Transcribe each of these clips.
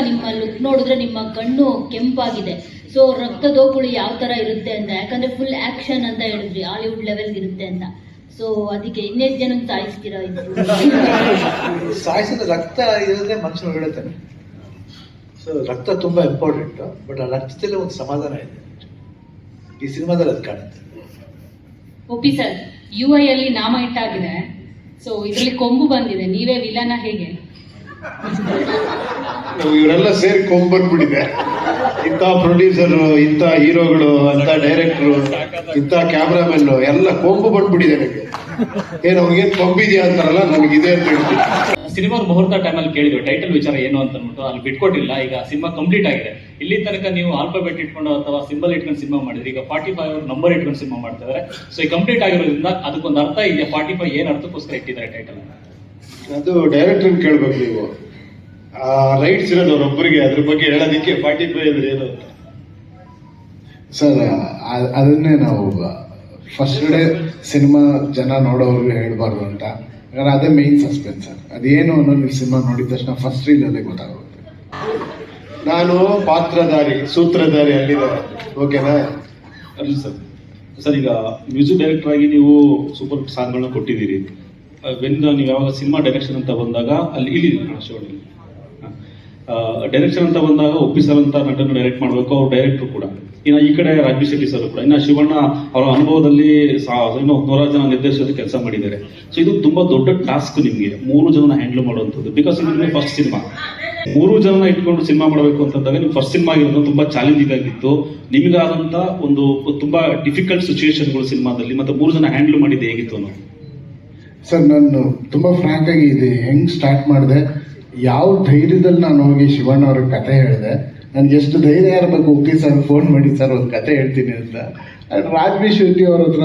ನಿಮ್ಮ ಲುಕ್ ನೋಡಿದ್ರೆ ನಿಮ್ಮ ಕಣ್ಣು ಕೆಂಪಾಗಿದೆ. ಸೊ ರಕ್ತದೋಗುಳು ಯಾವ ತರ ಇರುತ್ತೆ ಅಂತ ಯಾಕಂದ್ರೆ ಫುಲ್ ಆಕ್ಷನ್ ಅಂತ ಹೇಳಿದ್ರಿ ಹಾಲಿವುಡ್ ಲೆವೆಲ್ ಇರುತ್ತೆ ಅಂತ. ಸೊ ಅದಕ್ಕೆ ಇನ್ನೆಷ್ಟು ಜನ ಸಾಯಿಸ್ತೀರಾ ಇದು? ಸಾಯಿಸಿದ ರಕ್ತ ಇರೋದ್ರೆ ಮನುಷ್ಯನ ಹೇಳ್ತಾನೆ ಸೊ ರಕ್ತ ತುಂಬಾ ಇಂಪಾರ್ಟೆಂಟ್ ಬಟ್ ಆ ರಕ್ತದಲ್ಲಿ ಒಂದು ಸಮಾಧಾನ ಇದೆ. ಈ ಸಿನಿಮಾದಲ್ಲಿ ಅದು ಕಾಣುತ್ತೆ. ಓಪಿ ಸರ್ ಯು ಐ ಅಲ್ಲಿ ನಾಮ ಇಟ್ಟಾಗಿದೆ. ಸೊ ಇದರಲ್ಲಿ ಕೊಂಬು ಬಂದಿದೆ. ನೀವೇ ವಿಲನ ಹೇಗೆ? ಇವರೆಲ್ಲ ಸೇರಿ ಕೊಂಬಂದ್ಬಿಟ್ಟಿದೆ. ಇಂಥ ಪ್ರೊಡ್ಯೂಸರು ಇಂಥ ಹೀರೋಗಳು ಅಂತ ಡೈರೆಕ್ಟ್ರು ಇಂಥ ಕ್ಯಾಮ್ರಾಮನ್ ಎಲ್ಲ ಕೊಂಬು ಬಂದ್ಬಿಟ್ಟಿದೆ ನನಗೆ ಏನು ಅವ್ರಿಗೇನು ಕೊಂಬಿದೆಯಾ ಅಂತಾರಲ್ಲ ಇದೆ ಅಂತ ಹೇಳ್ತೀನಿ ಸಿನಿಮಾ ಮುಹೂರ್ತ ಟೈಮಲ್ಲಿ ಕೇಳಿದ್ವಿ ಟೈಟಲ್ ವಿಚಾರ ಏನು ಅಂತ ಅಂದ್ಬಿಟ್ಟು ಅಲ್ಲಿ ಬಿಟ್ಕೊಟ್ಟಿಲ್ಲ ಈಗ ಸಿನಿಮಾ ಕಂಪ್ಲೀಟ್ ಆಗಿದೆ. ಇಲ್ಲಿ ತನಕ ನೀವು ಆಲ್ಫಾಬೆಟ್ ಇಟ್ಕೊಂಡು ಅಥವಾ ಸಿಂಬಲ್ ಇಟ್ಕೊಂಡು ಸಿನಿಮಾ ಮಾಡಿದ್ರಿ ಈಗ ಫಾರ್ಟಿ ಫೈವ್ ನಂಬರ್ ಇಟ್ಕೊಂಡು ಸಿನಿಮಾ ಮಾಡ್ತಾ ಇದಾರೆ. ಸೊ ಈ ಕಂಪ್ಲೀಟ್ ಆಗಿರೋದ್ರಿಂದ ಅದಕ್ಕೊಂದು ಅರ್ಥ ಇದೆ ಫಾರ್ಟಿ ಫೈವ್ ಏನು ಅರ್ಥಕ್ಕೋಸ್ಕರ ಇಟ್ಟಿದ್ದಾರೆ ಟೈಟಲ್ ಅದು ಡೈರೆಕ್ಟರ್ ಕೇಳ್ಬೇಕು ನೀವು. ಆ ರೈಟ್ಸ್ ಇರೋದು ಅವರೊಬ್ಬರಿಗೆ ಅದ್ರ ಬಗ್ಗೆ ಹೇಳೋದಕ್ಕೆ ಫಾರ್ಟಿ ಫೈವ್ ಅಂದ್ರೆ ಏನು ಸರ್ ಅದನ್ನೇ ನಾವು ಫಸ್ಟ್ ಡೇ ಸಿನಿಮಾ ಜನ ನೋಡೋವ್ರಿಗೆ ಹೇಳ್ಬಾರ್ದು ಅಂತ. ಯಾಕಂದ್ರೆ ಅದೇ ಮೇನ್ ಸಸ್ಪೆನ್ಸ್ ಸರ್ ಅದೇನು ಅನ್ನೋದು ನೀವು ಸಿನಿಮಾ ನೋಡಿದ ತಕ್ಷಣ ಫಸ್ಟ್ ರೀಲಲ್ಲೇ ಗೊತ್ತಾಗುತ್ತೆ. ನಾನು ಪಾತ್ರಧಾರಿ ಸೂತ್ರಧಾರಿ ಅಲ್ಲಿದ್ದಾರೆ ಓಕೆನಾ ಅಲ್ಲ ಸರ್ ಸರ್ ಈಗ ಮ್ಯೂಸಿಕ್ ಡೈರೆಕ್ಟರ್ ಆಗಿ ನೀವು ಸೂಪರ್ ಸಾಂಗ್ಗಳನ್ನ ಕೊಟ್ಟಿದ್ದೀರಿ. ವೆನ್ ನೀವು ಯಾವಾಗ ಸಿನಿಮಾ ಡೈರೆಕ್ಷನ್ ಅಂತ ಬಂದಾಗ ಅಲ್ಲಿ ಇಲ್ಲಿ ಡೈರೆಕ್ಷನ್ ಅಂತ ಬಂದಾಗ ಒಪ್ಪಿ ಸರ್ ಅಂತ ನಟನ್ನು ಡೈರೆಕ್ಟ್ ಮಾಡಬೇಕು, ಅವ್ರು ಡೈರೆಕ್ಟರ್ ಕೂಡ. ಇನ್ನು ಈ ಕಡೆ ರಾಜ್ಬಿ ಶೆಟ್ಟಿ ಸರ್ ಕೂಡ. ಇನ್ನು ಶಿವಣ್ಣ ಅವರ ಅನುಭವದಲ್ಲಿ ಏನು ನೂರಾರು ಜನ ನಿರ್ದೇಶಕರು ಕೆಲಸ ಮಾಡಿದ್ದಾರೆ. ಸೊ ಇದು ತುಂಬಾ ದೊಡ್ಡ ಟಾಸ್ಕ್ ನಿಮಗೆ. ಮೂರು ಜನ ಹ್ಯಾಂಡಲ್ ಮಾಡುವಂಥದ್ದು. ಬಿಕಾಸ್ ನಿಮಗೆ ಫಸ್ಟ್ ಸಿನಿಮಾ ಮೂರು ಜನ ಇಟ್ಕೊಂಡು ಸಿನಿಮಾ ಮಾಡಬೇಕು ಅಂತಂದಾಗ ನೀವು ಫಸ್ಟ್ ಸಿನಿಮಾ ಆಗಿರೋದು ತುಂಬಾ ಚಾಲೆಂಜಿಂಗ್ ಆಗಿತ್ತು ನಿಮಗಾದಂತ ಒಂದು ತುಂಬಾ ಡಿಫಿಕಲ್ಟ್ ಸಿಚುವೇಶನ್ಗಳು ಸಿನಿಮಾದಲ್ಲಿ ಮತ್ತೆ ಮೂರು ಜನ ಹ್ಯಾಂಡಲ್ ಮಾಡಿದ್ದು ಹೇಗಿತ್ತು ಸರ್ ನಾನು ತುಂಬಾ ಫ್ರಾಂಕ್ ಆಗಿ ಇದೆ ಹೆಂಗ್ ಸ್ಟಾರ್ಟ್ ಮಾಡಿದೆ? ಯಾವ ಧೈರ್ಯದಲ್ಲಿ ನಾನು ಹೋಗಿ ಶಿವಣ್ಣ ಅವ್ರ ಕತೆ ಹೇಳಿದೆ? ನನಗೆ ಎಷ್ಟು ಧೈರ್ಯ ಇರಬೇಕು? ಓಕೆ ಸರ್ ಫೋನ್ ಮಾಡಿ ಸರ್, ಒಂದು ಕತೆ ಹೇಳ್ತೀನಿ ಅಂತ. ರಾಜ್ಬಿ ಶೆಟ್ಟಿ ಅವ್ರ ಹತ್ರ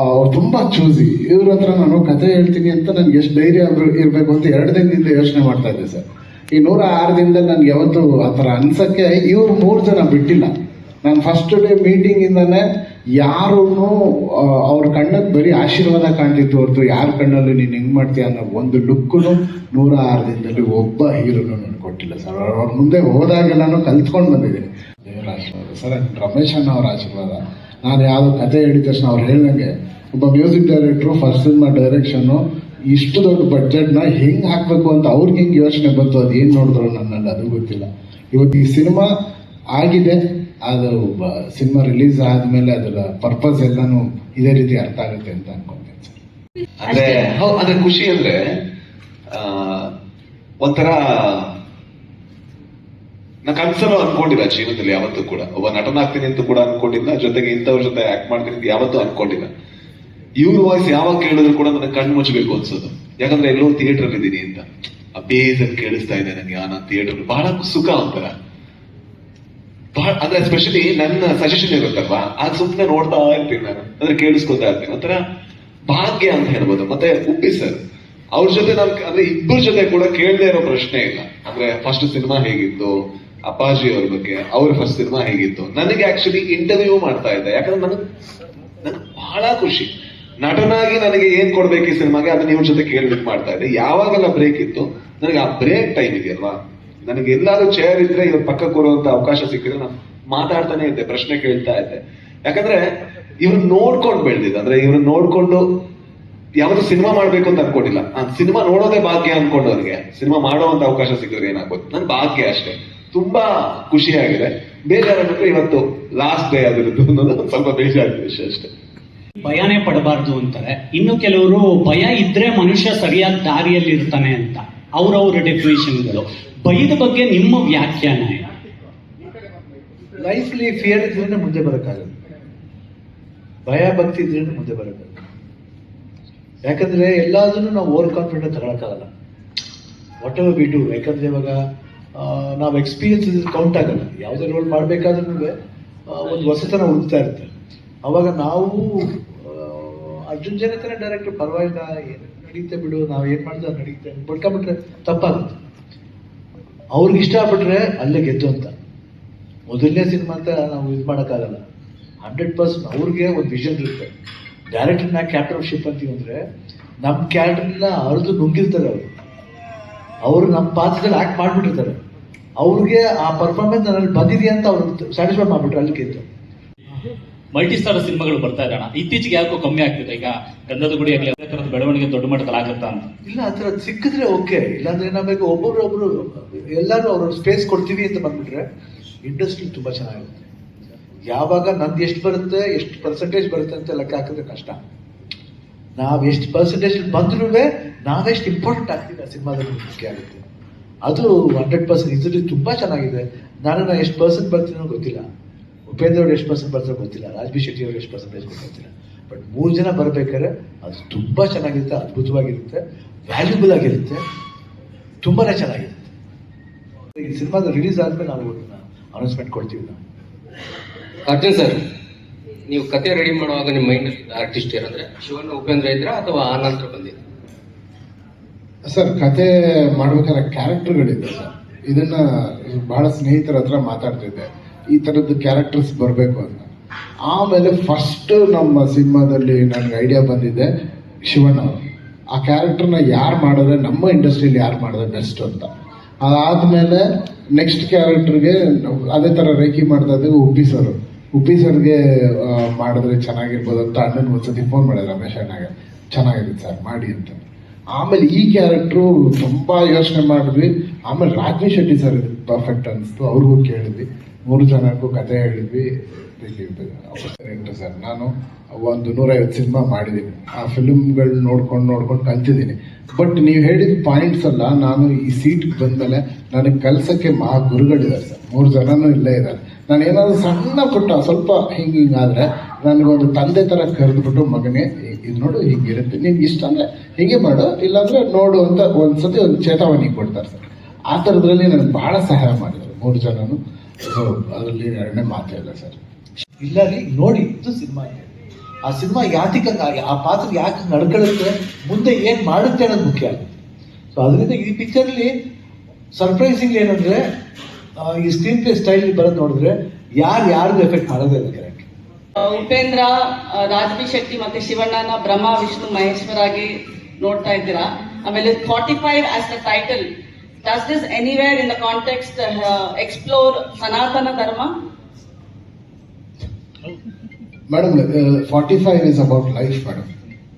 ಅವ್ರು ತುಂಬ ಚೂಸಿ ಇವ್ರ ಹತ್ರ ನಾನು ಕತೆ ಹೇಳ್ತೀನಿ ಅಂತ ನನಗೆ ಎಷ್ಟು ಧೈರ್ಯ ಇರ್ಬೇಕು ಅಂತ ಎರಡು ದಿನದಿಂದ ಯೋಚನೆ ಮಾಡ್ತಾ ಇದ್ದೆ ಸರ್. ಈ ನೂರ ಆರು ದಿನದಲ್ಲಿ ನನಗೆ ಯಾವತ್ತು ಆ ಥರ ಅನ್ಸಕ್ಕೆ ಇವ್ರು ಮೂರು ಜನ ಬಿಟ್ಟಿಲ್ಲ. ನಾನು ಫಸ್ಟ್ ಡೇ ಮೀಟಿಂಗಿಂದನೇ ಯಾರೂ ಅವ್ರ ಕಣ್ಣಲ್ಲಿ ಬರೀ ಆಶೀರ್ವಾದ ಕಾಣ್ತಿತ್ತು ಹೊರತು ಯಾರ ಕಣ್ಣಲ್ಲಿ ನೀನು ಹೆಂಗ್ ಮಾಡ್ತೀಯ ಅನ್ನೋ ಒಂದು ಲುಕ್ಕೂ ನೂರ ಆರು ದಿನದಲ್ಲಿ ಒಬ್ಬ ಹೀರೋನು ನನ್ ಕೊಟ್ಟಿಲ್ಲ ಸರ್. ಅವ್ರ ಮುಂದೆ ಹೋದಾಗ ನಾನು ಕಲ್ತ್ಕೊಂಡು ಬಂದಿದ್ದೀನಿ. ದೇವರ ಆಶೀರ್ವಾದ. ಸರ್ ರಮೇಶ್ ಅಣ್ಣ ಅವ್ರ ಆಶೀರ್ವಾದ. ನಾನು ಯಾವ ಕತೆ ಹೇಳಿದ ತಕ್ಷಣ ಅವ್ರು ಹೇಳ್ದಂಗೆ, ಒಬ್ಬ ಮ್ಯೂಸಿಕ್ ಡೈರೆಕ್ಟ್ರು ಫಸ್ಟ್ ಡೈರೆಕ್ಷನ್ನು ಇಷ್ಟು ದೊಡ್ಡ ಬಡ್ಜೆಟ್ನ ಹೆಂಗೆ ಹಾಕಬೇಕು ಅಂತ ಅವ್ರಿಗೆ ಹೆಂಗೆ ಯೋಚನೆ ಬಂತು ಅದು ಏನು ನೋಡಿದ್ರು ನನ್ನಲ್ಲಿ ಅದು ಗೊತ್ತಿಲ್ಲ. ಇವತ್ತು ಈ ಸಿನಿಮಾ ಆಗಿದೆ. ಅದು ಸಿನಿಮಾ ರಿಲೀಸ್ ಆದಮೇಲೆ ಅದರ ಪರ್ಪಸ್ ಎಲ್ಲಾನು ಇದೇ ರೀತಿ ಅರ್ಥ ಆಗುತ್ತೆ ಅಂತ ಅನ್ಕೊಂತೀನಿ ಸರ್. ಅಂದ್ರೆ ಹೌದು ಅಂದ್ರೆ ಖುಷಿ ಅಂದ್ರೆ ಆ, ಒಂಥರ ನಾ ಕನ್ಸಲು ಅನ್ಕೊಂಡಿಲ್ಲ ಜೀವನದಲ್ಲಿ ಯಾವತ್ತೂ ಕೂಡ. ಒಬ್ಬ ನಟನಾಗ್ತೀನಿ ಅಂತ ಕೂಡ ಅನ್ಕೊಂಡಿಲ್ಲ ಜೊತೆಗೆ ಇಂಥವ್ರ ಜೊತೆ ಆಕ್ಟ್ ಮಾಡ್ತೀನಿ ಅಂತ ಯಾವತ್ತೂ ಅನ್ಕೊಂಡಿಲ್ಲ. ಇವ್ರ ವಾಯ್ಸ್ ಯಾವಾಗ ಕೇಳಿದ್ರು ಕೂಡ ನನಗೆ ಕಣ್ಣು ಮುಚ್ಚಬೇಕು ಅನ್ಸೋದು. ಯಾಕಂದ್ರೆ ಎಲ್ಲೋ ಥಿಯೇಟರ್ ಇದ್ದೀನಿ ಅಂತ. ಆ ಬೇಸಲ್ಲಿ ಕೇಳಿಸ್ತಾ ಇದೆ ನನಗೆ ಆ ನಾನು ಥಿಯೇಟರ್ ಬಹಳ ಸುಖ ಒಂಥರ. ಬಹಳ, ಅಂದ್ರೆ ಸ್ಪೆಷಲಿ ನನ್ನ ಸಜೆಷನ್ ಇರುತ್ತಲ್ವಾ? ಆ ಸುಮ್ಮನೆ ನೋಡ್ತಾ ಇರ್ತೀನಿ ನಾನು. ಅಂದ್ರೆ ಕೇಳಿಸ್ಕೊತಾ ಇರ್ತೀನಿ. ಒಂಥರ ಭಾಗ್ಯ ಅಂತ ಹೇಳ್ಬೋದು. ಮತ್ತೆ ಉಪ್ಪಿ ಸರ್, ಅವ್ರ ಜೊತೆ ನಾನು ಅಂದ್ರೆ ಇಬ್ಬರ ಜೊತೆ ಕೂಡ ಕೇಳದೆ ಇರೋ ಪ್ರಶ್ನೆ ಇಲ್ಲ. ಅಂದ್ರೆ ಫಸ್ಟ್ ಸಿನಿಮಾ ಹೇಗಿತ್ತು? ಅಪ್ಪಾಜಿ ಅವ್ರ ಬಗ್ಗೆ, ಅವ್ರ ಫಸ್ಟ್ ಸಿನಿಮಾ ಹೇಗಿತ್ತು? ನನಗೆ ಆಕ್ಚುಲಿ ಇಂಟರ್ವ್ಯೂ ಮಾಡ್ತಾ ಇದ್ದೆ. ಯಾಕಂದ್ರೆ ನನಗೆ ನನಗೆ ಬಹಳ ಖುಷಿ. ನಟನಾಗಿ ನನಗೆ ಏನ್ ಕೊಡ್ಬೇಕು ಈ ಸಿನಿಮಾಗೆ ಅದನ್ನ ಇವ್ರ ಜೊತೆ ಕೇಳ್ಬೇಕು ಮಾಡ್ತಾ ಇದ್ದೆ. ಯಾವಾಗೆಲ್ಲ ಬ್ರೇಕ್ ಇತ್ತು, ನನಗೆ ಆ ಬ್ರೇಕ್ ಟೈಮ್ ಇದೆಯಲ್ವಾ? ನನಗೆ ಎಲ್ಲಾದ್ರೂ ಚೇರ್ ಇದ್ರೆ ಇವ್ರ ಪಕ್ಕ ಕೂರುವಂತ ಅವಕಾಶ ಸಿಕ್ಕಿದ್ರೆ ನಾನು ಮಾತಾಡ್ತಾನೆ ಇದ್ದೆ, ಪ್ರಶ್ನೆ ಕೇಳ್ತಾ ಇದ್ದೆ. ಯಾಕಂದ್ರೆ ಇವ್ರು ನೋಡ್ಕೊಂಡು ಬೆಳೆದಿದ್ದು, ಅಂದ್ರೆ ಇವ್ರು ನೋಡ್ಕೊಂಡು ಯಾವ್ದು ಸಿನಿಮಾ ಮಾಡ್ಬೇಕು ಅಂತ ಅನ್ಕೊಂಡಿಲ್ಲ. ಸಿನಿಮಾ ನೋಡೋದೇ ಭಾಗ್ಯ ಅನ್ಕೊಂಡವ್ರಿಗೆ ಸಿನಿಮಾ ಮಾಡುವಂತ ಅವಕಾಶ ಸಿಕ್ಕಿದ್ರೆ ಏನಾಗ್ಬೋದು? ನನ್ ಭಾಗ್ಯ ಅಷ್ಟೇ. ತುಂಬಾ ಖುಷಿಯಾಗಿದೆ. ಬೇಜಾರಾಗುತ್ತೆ ಇವತ್ತು ಲಾಸ್ಟ್ ಡೇ ಆಗಿರುತ್ತೆ ಅನ್ನೋದು ಸ್ವಲ್ಪ ಬೇಜಾರಿದೆ ಅಷ್ಟೇ. ಭಯನೇ ಪಡಬಾರ್ದು ಅಂತಾರೆ. ಇನ್ನು ಕೆಲವರು ಭಯ ಇದ್ರೆ ಮನುಷ್ಯ ಸರಿಯಾದ ದಾರಿಯಲ್ಲಿ ಇರ್ತಾನೆ ಅಂತ. ಅವ್ರವ್ರ ಡೆಫಿನೇಷನ್ಗಳು ಭಯದ ಬಗ್ಗೆ ನಿಮ್ಮ ವ್ಯಾಖ್ಯಾನ? ಲೈಫ್ಲಿ ಫಿಯರ್ ಇದ್ರೆ ಮುಂದೆ ಬರೋಕ್ಕಾಗಲ್ಲ. ಭಯ ಭಕ್ತಿ ಇದ್ರೆ ಮುಂದೆ ಬರೋಕ್ಕಾಗಲ್ಲ ಯಾಕಂದ್ರೆ ಎಲ್ಲಾದ್ರೂ ನಾವು ಓವರ್ ಕಾನ್ಫಿಡೆಂಟ್ ತಗೊಳಕ್ಕಾಗಲ್ಲ. ವಾಟ್ ಎವರ್ ವಿ ಡೂ ಯಾಕಂದ್ರೆ ಇವಾಗ ನಾವು ಎಕ್ಸ್ಪೀರಿಯನ್ಸ್ ಕೌಂಟ್ ಆಗಲ್ಲ. ಯಾವುದೇ ರೋಲ್ ಮಾಡಬೇಕಾದ್ರೂ ಒಂದು ಹೊಸತನ ಹುಡುಕ್ತಾ ಇರುತ್ತೆ. ಅವಾಗ ನಾವು ಅರ್ಜುನ್ ಜನಕನ ಡೈರೆಕ್ಟ್ ಪರವಾಗಿಲ್ಲ ನಡೀತೆ ಬಿಡು, ನಾವು ಏನು ಮಾಡಿದ್ರೆ ನಡೀತೆ. ಬಡ್ಕೊಂಬಿಟ್ರೆ ತಪ್ಪಾಗುತ್ತೆ. ಅವ್ರಿಗೆ ಇಷ್ಟ ಆಗ್ಬಿಟ್ರೆ ಅಲ್ಲೇ ಗೆದ್ದು ಅಂತ. ಮೊದಲನೇ ಸಿನಿಮಾ ಅಂತ ನಾವು ಇದು ಮಾಡೋಕ್ಕಾಗಲ್ಲ. ಹಂಡ್ರೆಡ್ ಪರ್ಸೆಂಟ್ ಅವ್ರಿಗೆ ಒಂದು ವಿಷನ್ ಇರುತ್ತೆ. ಡೈರೆಕ್ಟರ್ನ ಕ್ಯಾಪ್ಟನ್ಶಿಪ್ ಅಂತೀವಿ ಅಂದರೆ ನಮ್ಮ ಕ್ಯಾರೆಕ್ಟರ್ನ ಅರ್ದು ನುಂಗಿರ್ತಾರೆ ಅವರು. ಅವರು ನಮ್ಮ ಪಾತ್ರದಲ್ಲಿ ಆ್ಯಕ್ಟ್ ಮಾಡಿಬಿಟ್ಟಿರ್ತಾರೆ. ಅವ್ರಿಗೆ ಆ ಪರ್ಫಾರ್ಮೆನ್ಸ್ ನನ್ನಲ್ಲಿ ಬಂದಿದೆಯಾ ಅಂತ ಅವ್ರು ಸ್ಯಾಟಿಸ್ಫೈ ಮಾಡ್ಬಿಟ್ರು ಅಲ್ಲಿಗೆ ಮಲ್ಟಿ ಸ್ಟಾರ್ ಸಿನಿಮಾಗಳು ಬರ್ತಾ ಇದ್ದಾನ ಇತ್ತೀಚೆಗೆ ಯಾಕೋ ಕಮ್ಮಿ ಆಗ್ತಿದೆ. ಈಗ ಗಂಧದ ಗುಡಿ ಆಗಲಿ, ಅದೇ ತರದ ಬೆಳವಣಿಗೆ ದೊಡ್ಡ ಮಟ್ಟದಲ್ಲಿ ಆಗತ್ತಾ ಅಂತ. ಇಲ್ಲ, ಆ ಥರ ಸಿಕ್ಕಿದ್ರೆ ಓಕೆ ಇಲ್ಲಾಂದ್ರೆ ನಮಗೆ ಒಬ್ರು, ಎಲ್ಲರೂ ಅವ್ರ ಸ್ಪೇಸ್ ಕೊಡ್ತೀವಿ ಅಂತ ಬಂದ್ಬಿಟ್ರೆ ಇಂಡಸ್ಟ್ರಿ ತುಂಬಾ ಚೆನ್ನಾಗಿರುತ್ತೆ. ಯಾವಾಗ ನಂದು ಎಷ್ಟು ಬರುತ್ತೆ, ಎಷ್ಟು ಪರ್ಸೆಂಟೇಜ್ ಬರುತ್ತೆ ಅಂತ ಲೆಕ್ಕ ಹಾಕಿದ್ರೆ ಕಷ್ಟ. ನಾವ್ ಎಷ್ಟು ಪರ್ಸೆಂಟೇಜ್ ಬಂದ್ರೂ ನಾವೆಷ್ಟು ಇಂಪಾರ್ಟೆಂಟ್ ಆಗ್ತೀವಿ ಆ ಸಿನಿಮಾದಲ್ಲಿ ಮುಖ್ಯ ಆಗುತ್ತೆ. ಅದು ಹಂಡ್ರೆಡ್ ಪರ್ಸೆಂಟ್ ಇದರಲ್ಲಿ ತುಂಬಾ ಚೆನ್ನಾಗಿದೆ. ನಾನು ನಾನು ಎಷ್ಟು ಪರ್ಸೆಂಟ್ ಬರ್ತೀನೋ ಗೊತ್ತಿಲ್ಲ. ಉಪೇಂದ್ರ ಅವ್ರು ಎಷ್ಟು ಪರ್ಸೆಂಟ್ ಬರ್ತಾರೆ ಗೊತ್ತಿಲ್ಲ ರಾಜ್ಬಿ ಶೆಟ್ಟಿ ಅವರು ಎಷ್ಟು ಪರ್ಸೆಂಟೇಜ್ ಗೊತ್ತಿಲ್ಲ. ಬಟ್ ಮೂರು ಜನ ಬರಬೇಕಾದ್ರೆ ಅದು ತುಂಬ ಚೆನ್ನಾಗಿರುತ್ತೆ ಅದ್ಭುತವಾಗಿರುತ್ತೆ ವ್ಯಾಲ್ಯೂಬಲ್ ಆಗಿರುತ್ತೆ ತುಂಬಾ ಚೆನ್ನಾಗಿರುತ್ತೆ. ಈ ಸಿನಿಮಾದ ರಿಲೀಸ್ ಆದ್ಮೇಲೆ ನಾವು ಅನೌನ್ಸ್ಮೆಂಟ್ ಕೊಡ್ತೀವಿ ನಾವು. ಅರ್ಜುನ್ ಸರ್ ನೀವು ಕತೆ ರೆಡಿ ಮಾಡುವಾಗ ನಿಮ್ಮ ಮೈಂಡ್ ಆರ್ಟಿಸ್ಟ್ ಏನಂದ್ರೆ ಶಿವಣ್ಣ ಉಪೇಂದ್ರ ಇದ್ರ ಅಥವಾ ಆ ನಂತರ ಬಂದಿದ್ರ ಸರ್ ಕತೆ ಮಾಡ್ಬೇಕಾದ್ರೆ ಕ್ಯಾರೆಕ್ಟರ್ಗಳಿದೆ ಸರ್. ಇದನ್ನ ಬಹಳ ಸ್ನೇಹಿತರ ಹತ್ರ ಮಾತಾಡ್ತಿದ್ದೆ. ಈ ಥರದ್ದು ಕ್ಯಾರೆಕ್ಟರ್ಸ್ ಬರಬೇಕು ಅಂತ. ಆಮೇಲೆ ಫಸ್ಟ್ ನಮ್ಮ ಸಿನಿಮಾದಲ್ಲಿ ನನಗೆ ಐಡಿಯಾ ಬಂದಿದೆ ಶಿವಣ್ಣ ಆ ಕ್ಯಾರೆಕ್ಟರ್ನ ಯಾರು ಮಾಡಿದ್ರೆ ನಮ್ಮ ಇಂಡಸ್ಟ್ರಿಯಲ್ಲಿ ಯಾರು ಮಾಡಿದ್ರೆ ಬೆಸ್ಟ್ ಅಂತ. ಅದಾದಮೇಲೆ ನೆಕ್ಸ್ಟ್ ಕ್ಯಾರೆಕ್ಟರ್ಗೆ ಅದೇ ಥರ ರೇಖಿ ಮಾಡ್ತಾ ಉಪ್ಪಿ ಸರ್. ಉಪ್ಪಿ ಸರ್ಗೆ ಮಾಡಿದ್ರೆ ಚೆನ್ನಾಗಿರ್ಬೋದು ಅಂತ ಅಣ್ಣನಿಗೆ ಒಂದ್ಸತಿ ಫೋನ್ ಮಾಡಿದೆ ರಮೇಶ್ ಅಣ್ಣಗೆ. ಚೆನ್ನಾಗಿದೆ ಸರ್ ಮಾಡಿ ಅಂತ. ಆಮೇಲೆ ಈ ಕ್ಯಾರೆಕ್ಟ್ರು ತುಂಬಾ ಯೋಚನೆ ಮಾಡಿದ್ವಿ. ಆಮೇಲೆ ರಾಜ್ಮಿ ಶೆಟ್ಟಿ ಸರ್ ಪರ್ಫೆಕ್ಟ್ ಅನಿಸ್ತು, ಅವ್ರಿಗೂ ಕೇಳಿದ್ವಿ. ಮೂರು ಜನಕ್ಕೂ ಕತೆ ಹೇಳಿದ್ವಿ ಸರ್, ನಾನು ಒಂದು ನೂರೈವತ್ತು ಸಿನಿಮಾ ಮಾಡಿದ್ದೀನಿ. ಆ ಫಿಲ್ಮ್ಗಳು ನೋಡ್ಕೊಂಡು ನೋಡ್ಕೊಂಡು ಕಲ್ತಿದ್ದೀನಿ. ಬಟ್ ನೀವು ಹೇಳಿದ ಪಾಯಿಂಟ್ಸ್ ಅಲ್ಲ, ನಾನು ಈ ಸೀಟ್ಗೆ ಬಂದಮೇಲೆ ನನಗೆ ಕಲ್ಸಕ್ಕೆ ಮಹಾ ಗುರುಗಳಿದ್ದಾರೆ ಸರ್. ಮೂರು ಜನನೂ ಇಲ್ಲೇ ಇದ್ದಾರೆ. ನಾನು ಏನಾದರೂ ಸಣ್ಣ ಪುಟ್ಟ, ಸ್ವಲ್ಪ ಹಿಂಗೆ ಹಿಂಗಾದ್ರೆ ನನಗೊಂದು ತಂದೆ ಥರ ಕರೆದ್ಬಿಟ್ಟು ಮಗನೇ ಇದು ನೋಡು, ಹೀಗಿರುತ್ತೆ. ನಿಮ್ಗೆ ಇಷ್ಟ ಅಂದರೆ ಹೀಗೆ ಮಾಡು, ಇಲ್ಲಾಂದರೆ ನೋಡು ಅಂತ ಒಂದ್ಸತಿ ಒಂದು ಚೇತಾವಣಿ ಕೊಡ್ತಾರೆ ಸರ್. ಆ ಥರದ್ರಲ್ಲಿ ನನಗೆ ಭಾಳ ಸಹಾಯ ಮಾಡಿದರು ಮೂರು ಜನನು. ಸೊ ಅದರಲ್ಲಿ ಎರಡನೇ ಮಾತೇ ಇಲ್ಲ ಸರ್. ಇಲ್ಲ ರೀ ನೋಡಿ ಇದು ಸಿನಿಮಾ ಆ ಸಿನಿಮಾ ಯಾತಿಕ ಆ ಪಾತ್ರ ಯಾಕೆ ನಡ್ಕೊಳ್ಳುತ್ತೆ ಮುಂದೆ ಏನು ಮಾಡುತ್ತೆ ಅನ್ನೋದು ಮುಖ್ಯ. ಆಗುತ್ತೆ ಸೊ ಅದರಿಂದ ಈ ಪಿಕ್ಚರ್ಲಿ ಸರ್ಪ್ರೈಸಿಂಗ್ ಏನಂದರೆ ಈ ಸ್ಕ್ರೀನ್ ಪ್ಲೇ ಸ್ಟೈಲ್ ಬರೋದು ನೋಡಿದ್ರೆ ಯಾರು ಯಾರಿಗೂ ಎಫೆಕ್ಟ್ ಮಾಡೋದೇ ಇಲ್ಲ ಕರೆಕ್ಟ್ ಉಪೇಂದ್ರ ಆ, ಶೆಟ್ಟಿ ಮತ್ತೆ ಶಿವಣ್ಣನ ಬ್ರಹ್ಮ ವಿಷ್ಣು ಮಹೇಶ್ವರ ಆಗಿ ನೋಡ್ತಾ ಇದ್ದೀರಾ. ಆಮೇಲೆ forty five as the title does anywhere in in the uh, explore Sanatana Dharma madam uh, five is about life madam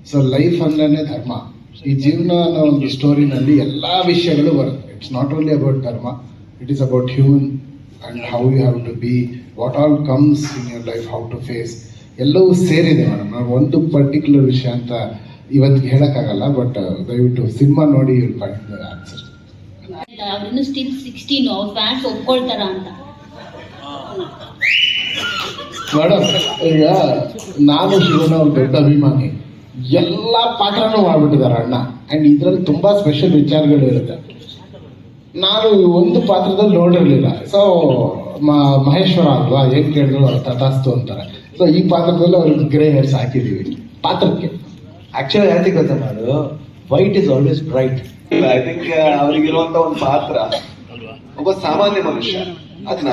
so life ಅಂದ್ರೇ ಧರ್ಮ. ಈ ಜೀವನ ಅನ್ನೋ ಒಂದು ಸ್ಟೋರಿನಲ್ಲಿ ಎಲ್ಲ ವಿಷಯಗಳು ಬರುತ್ತೆ. It's not only about dharma it is about human and how you have to be what all comes in your life how to face ಎಲ್ಲವೂ ಸೇರಿದೆ ಮೇಡಮ್ ಒಂದು ಪರ್ಟಿಕ್ಯುಲರ್ ವಿಷಯ ಅಂತ ಇವತ್ತಿಗೆ ಹೇಳೋಕ್ಕಾಗಲ್ಲ ಬಟ್ ದಯವಿಟ್ಟು ಸಿನಿಮಾ ನೋಡಿ ಇವ್ರು ಫೈಂಡ್ ಆನ್ಸರ್ ಅವ್ರಿನ್ನು ಸ್ಟಿಲ್ ಅವ್ರ ಫ್ಯಾನ್ಸ್ ಒಪ್ಕೊಳ್ತಾರ ಅಂತ. ಮೇಡಮ್ ಈಗ ನಾನು ಶಿವನ ಅವ್ರ ದೊಡ್ಡ ಅಭಿಮಾನಿ. ಎಲ್ಲ ಪಾತ್ರನೂ ಮಾಡ್ಬಿಟ್ಟಿದ್ದಾರೆ ಅಣ್ಣ. ಅಂಡ್ ಇದ್ರಲ್ಲಿ ತುಂಬಾ ಸ್ಪೆಷಲ್ ವಿಚಾರಗಳು ಇರುತ್ತೆ. ನಾನು ಒಂದು ಪಾತ್ರದಲ್ಲಿ ನೋಡಿರ್ಲಿಲ್ಲ. ಸೊ ಮಹೇಶ್ವರ ಅಲ್ವಾ? ಏನು ಕೇಳಿದ್ರು ಅವ್ರು ತಟಾಸ್ತು ಅಂತಾರೆ. ಸೊ ಈ ಪಾತ್ರದಲ್ಲಿ ಅವ್ರಿಗೆ ಗ್ರೇ ಹೇರ್ಸ್ ಹಾಕಿದೀವಿ. ಪಾತ್ರಕ್ಕೆ. ಆಕ್ಚುಲಿ ಯಾತಿ ಗೊತ್ತಾ ಮಾಡು? White is always bright I think ಅವರಿಗಿರುವಂತ ಒಂದು ಪಾತ್ರ ಒಬ್ಬ ಸಾಮಾನ್ಯ ಮನುಷ್ಯ. ಅದನ್ನ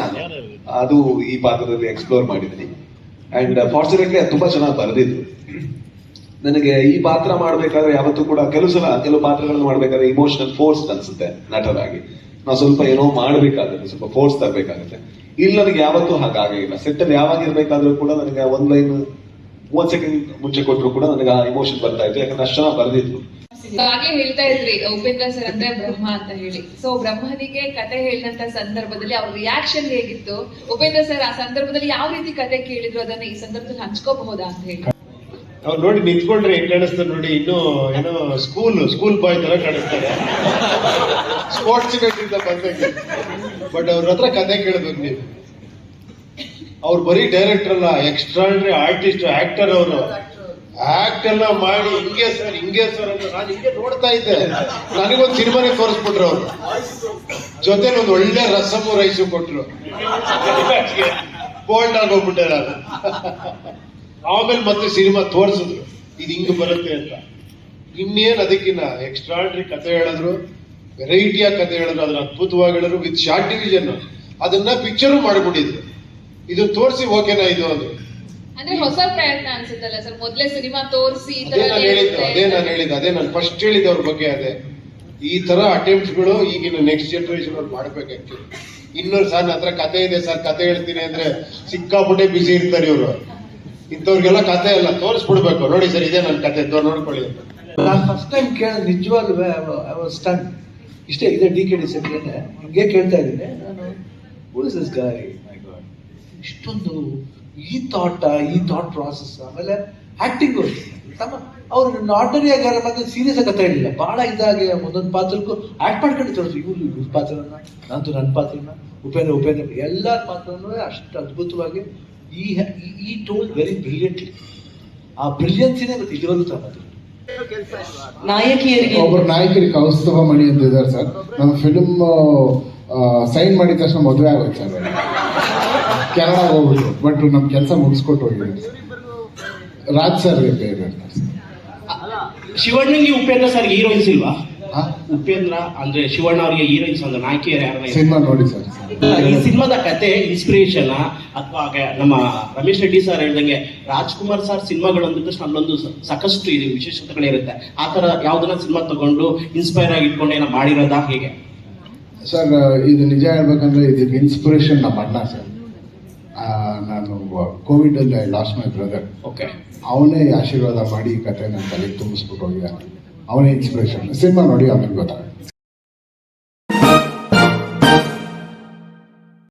ಅದು ಈ ಪಾತ್ರದಲ್ಲಿ ಎಕ್ಸ್ಪ್ಲೋರ್ ಮಾಡಿದ್ವಿ ಅಂಡ್ ಫಾರ್ಚುನೇಟ್ಲಿ ಅದು ತುಂಬಾ ಚೆನ್ನಾಗಿ ಬರೆದಿದ್ರು ನನಗೆ ಈ ಪಾತ್ರ ಮಾಡ್ಬೇಕಾದ್ರೆ ಯಾವತ್ತೂ ಕೂಡ ಕೆಲವು ಸಲ ಕೆಲವು ಪಾತ್ರಗಳನ್ನು ಮಾಡ್ಬೇಕಾದ್ರೆ ಇಮೋಷನಲ್ ಫೋರ್ಸ್ ಅನ್ಸುತ್ತೆ ನಟರಾಗಿ. ನಾವು ಸ್ವಲ್ಪ ಏನೋ ಮಾಡ್ಬೇಕಾಗುತ್ತೆ, ಸ್ವಲ್ಪ ಫೋರ್ಸ್ ತರಬೇಕಾಗುತ್ತೆ. ಇಲ್ಲಿ ನನಗೆ ಯಾವತ್ತೂ ಹಾಗಾಗಿಲ್ಲ ಸೆಟ್ಟಲ್ಲಿ ಯಾವಾಗ ಇರ್ಬೇಕಾದ್ರೂ ಕೂಡ ನನಗೆ ಒಂದ್ ಲೈನ್ ಮೂವತ್ ಸೆಕೆಂಡ್ ಮುಂಚೆ ಕೊಟ್ಟರು ಕೂಡ ನನಗೆ ಆ ಇಮೋಷನ್ ಬರ್ತಾ ಇತ್ತು. ಯಾಕಂದ್ರೆ ಅಷ್ಟು ಚೆನ್ನಾಗಿ ಬರೆದಿದ್ರು ಹಾಗೆ ಹೇಳ್ತಾ ಇದ್ರಿ, ಉಪೇಂದ್ರ ಸರ್ ಅಂದ್ರೆ ಬ್ರಹ್ಮ ಅಂತ ಹೇಳಿ. ಸೊ ಬ್ರಹ್ಮನಿಗೆ ಕತೆ ಹೇಳಿದಂತ ಸಂದರ್ಭದಲ್ಲಿ ಅವ್ರ ರಿಯಾಕ್ಷನ್ ಹೇಗಿತ್ತು? ಉಪೇಂದ್ರ ಸರ್ ಆ ಸಂದರ್ಭದಲ್ಲಿ ಯಾವ ರೀತಿ ಕತೆ ಕೇಳಿದ್ರು? ಅದನ್ನ ಈ ಸಂದರ್ಭದಲ್ಲಿ ಹಂಚ್ಕೋಬಹುದಾ ಅಂತ ಹೇಳಿ. ಅವ್ರು ನೋಡಿ ನಿಂತ್ಕೊಂಡ್ರೆ ಹೆಂಗ್ ಕಾಣಿಸ್ತಾರೆ ನೋಡಿ, ಇನ್ನು ಏನೋ ಸ್ಕೂಲ್ ಸ್ಕೂಲ್ ಬಾಯ್ ತರ ಕಾಣಿಸ್ತಾರೆ. ಸ್ಪೋರ್ಟ್ಸ್ ಇಂದ ಬಂದಂಗೆ. ಬಟ್ ಅವ್ರ ಹತ್ರ ಕತೆ ಕೇಳಬೇಕು ನೀವು. ಅವ್ರು ಬರೀ ಡೈರೆಕ್ಟರ್ ಅಲ್ಲ ಎಕ್ಸ್ಟ್ರಾಡ್ರಿ ಆರ್ಟಿಸ್ಟ್ ಆಕ್ಟರ್ ಅವರು. ಆಕ್ಟ್ ಎಲ್ಲ ಮಾಡಿ, ಹಿಂಗೆ ಸರ್ ಹಿಂಗೆ ಸರ್ ಅಂತ ನಾನು ಹಿಂಗೆ ನೋಡ್ತಾ ಇದ್ದೆ. ನನಗೊಂದು ಸಿನಿಮಾನೇ ತೋರಿಸ್ಬಿಟ್ರು ಅವರು. ಜೊತೆಲಿ ಒಂದು ಒಳ್ಳೆ ರಸಮು ರೈಸು ಕೊಟ್ರು. ಬೋಲ್ಡ್ ಆಗಿ ಹೋಗ್ಬಿಟ್ಟೆ ನಾನು. ಆಮೇಲೆ ಮತ್ತೆ ಸಿನಿಮಾ ತೋರಿಸಿದ್ರು. ಇದು ಹಿಂಗೆ ಬರುತ್ತೆ ಅಂತ. ಇನ್ನೇನು ಅದಕ್ಕಿನ್ನ ಎಕ್ಸ್ಟ್ರಾಡ್ರಿ ಕತೆ ಹೇಳಿದ್ರು ವೆರೈಟಿಯಾಗಿ ಕತೆ ಹೇಳಿದ್ರು ಅದನ್ನ ಅದ್ಭುತವಾಗಿ ಹೇಳಿದ್ರು ವಿತ್ ಶಾರ್ಟ್ ಡಿವಿಷನ್ ಅದನ್ನ ಪಿಕ್ಚರು ಮಾಡ್ಬಿಟ್ಟಿದ್ರು. ಇದು ತೋರಿಸಿ ಓಕೆನಾ ಇದು ಅದು ಅಂದ್ರೆ ಹೊಸ ಪ್ರಯತ್ನ ಅನ್ಸುತ್ತಲ್ಲ ಸರ್? ಮೊದ್ಲೇ ಸಿನಿಮಾ ತೋರಿಸಿ ಈ ಅದೇ ನಾನು ಹೇಳಿದ್ದು ಅದೇ ನಾನು ಹೇಳಿದ್ದು ಅದೇ ನಾನು ಫಸ್ಟ್ ಹೇಳಿದ್ದು ಅವ್ರ ಬಗ್ಗೆ ಅದೇ. ಈ ತರ ಅಟೆಂಪ್ಟ್ಗಳು ಈಗಿನ ನೆಕ್ಸ್ಟ್ ಜನರೇಷನ್ ಅವ್ರು ಮಾಡ್ಬೇಕಾಗ್ತದೆ ಇನ್ನೊಂದು ಸರ್ ನನ್ನ ಹತ್ರ ಕತೆ ಇದೆ ಸರ್ ಕತೆ ಹೇಳ್ತೀನಿ ಅಂದ್ರೆ ಸಿಕ್ಕಾಪಟ್ಟೆ ಬಿಸಿ ಇರ್ತಾರೆ ಇವರು. ಇಂಥವ್ರಿಗೆಲ್ಲ ಕತೆ ಎಲ್ಲ ತೋರಿಸ್ಬಿಡ್ಬೇಕು. ನೋಡಿ ಸರ್ ಇದೇ ನನ್ನ ಕತೆ ತೋರ್ ನೋಡ್ಕೊಳ್ಳಿ ಅಂತ. ನಾನು ಫಸ್ಟ್ ಟೈಮ್ ಕೇಳ ನಿಜವಾಗ್ಲೂ ಐ ವಾಸ್ ಸ್ಟನ್ ಇಷ್ಟೇ ಇದೆ ಡಿ ಕೆ ಡಿ ಸೆಟ್ರೇನೆ ಹಿಂಗೆ ಕೇಳ್ತಾ ಇದ್ದೀನಿ. ನಾನು who is this guy my god ಇಷ್ಟೊಂದು ಈ ಥಾಟ ಈ ಥಾಟ್ ಪ್ರಾಸೆಸ್ ಆಮೇಲೆ ಆಕ್ಟಿಂಗ್ ತಮ್ಮ ಅವ್ರು ಆರ್ಡರಿ ಆಗಿ ಮತ್ತೆ ಬಗ್ಗೆ ಸೀರಿಯಸ್ ಆಗಿ ಕಥೆ ಹೇಳಿಲ್ಲ. ಬಹಳ ಇದಾಗಿ ಒಂದೊಂದು ಪಾತ್ರಕ್ಕೂ ಆಕ್ಟ್ ಮಾಡ್ಕೊಂಡು ತೋರಿಸಿ ಇವ್ರು ಇವ್ರ ಪಾತ್ರನ ನಂತು ನನ್ನ ಪಾತ್ರನ ಉಪೇಂದ್ರ ಉಪೇಂದ್ರ ಎಲ್ಲ ಪಾತ್ರನೂ ಅಷ್ಟು ಅದ್ಭುತವಾಗಿ ಈ ಈ ಟೋಲ್ ವೆರಿ ಬ್ರಿಲಿಯಂಟ್ಲಿ ಆ ಬ್ರಿಲಿಯನ್ಸಿನೇ ಮತ್ತೆ ಇದುವರೆಗೂ ತಮ್ಮದು ನಾಯಕಿಯರಿಗೆ. ಒಬ್ಬರು ನಾಯಕರಿಗೆ ಕೌಸ್ತವ ಮಣಿ ಅಂತ ಇದ್ದಾರೆ ಸರ್ ನಮ್ಮ ಫಿಲ್ಮ್ ಸೈನ್ ಮಾಡಿದ ತಕ್ಷಣ ಮದುವೆ ಆಗುತ್ತೆ ಸರ್. ಕೆನಡಾ ಹೋಗ್ಬಿಟ್ಟು ಬಟ್ ನಮ್ಮ ಕೆಲಸ ಮುಗಿಸ್ಕೊಟ್ಟು ಹೋಗಿದ್ದೀವಿ ರಾಜ್ ಸರ್ ಸರ್. ಶಿವಣ್ಣಂಗೆ ಉಪೇಂದ್ರ ಸರ್ ಹೀರೋಯಿನ್ಸ್ ಇಲ್ವಾ? ಉಪೇಂದ್ರ ಅಂದ್ರೆ ಶಿವಣ್ಣ ಅವರಿಗೆ ಹೀರೋಯಿನ್ಸ್ ಅಂದ್ರೆ ನಾಯಕಿಯರು ಯಾರು ಸಿನಿಮಾ ನೋಡಿ ಸರ್ ಈ ಸಿನಿಮಾದ ಕತೆ ಇನ್ಸ್ಪಿರೇಷನ್ ಅಥವಾ ನಮ್ಮ ರಮೇಶ್ ರೆಡ್ಡಿ ಸರ್ ಹೇಳ್ದಂಗೆ ರಾಜ್ಕುಮಾರ್ ಸರ್ ಸಿನಿಮಾಗಳು ಅಂದ ತಕ್ಷಣ ಅಲ್ಲೊಂದು ಸಾಕಷ್ಟು ಇದು ವಿಶೇಷತೆಗಳಿರುತ್ತೆ ಆ ತರ ಯಾವ್ದನ್ನ ಸಿನಿಮಾ ತಗೊಂಡು ಇನ್ಸ್ಪೈರ್ ಆಗಿ ಇಟ್ಕೊಂಡು ಏನೋ ಮಾಡಿರೋದಾ ಹೇಗೆ? ಸರ್ ಇದು ನಿಜ ಹೇಳ್ಬೇಕಂದ್ರೆ ಇದಕ್ಕೆ ಇನ್ಸ್ಪಿರೇಷನ್ ನಮ್ಮ ಅಣ್ಣ ಸರ್ ನಾನು ಕೋವಿಡ್ ಅಲ್ಲಿ I lost my brother okay ಅವನೇ ಆಶೀರ್ವಾದ ಮಾಡಿ ಈ ಕತೆ ನನ್ನ ತಲೆಗೆ ತುಂಬಿಸ್ಬಿಟ್ಟು ಹೋಗಿದ್ದಾನೆ ಅವನೇ ಇನ್ಸ್ಪಿರೇಷನ್ ಸಿನಿಮಾ ನೋಡಿ ಅವನಿಗೆ ಗೊತ್ತಾಗುತ್ತೆ.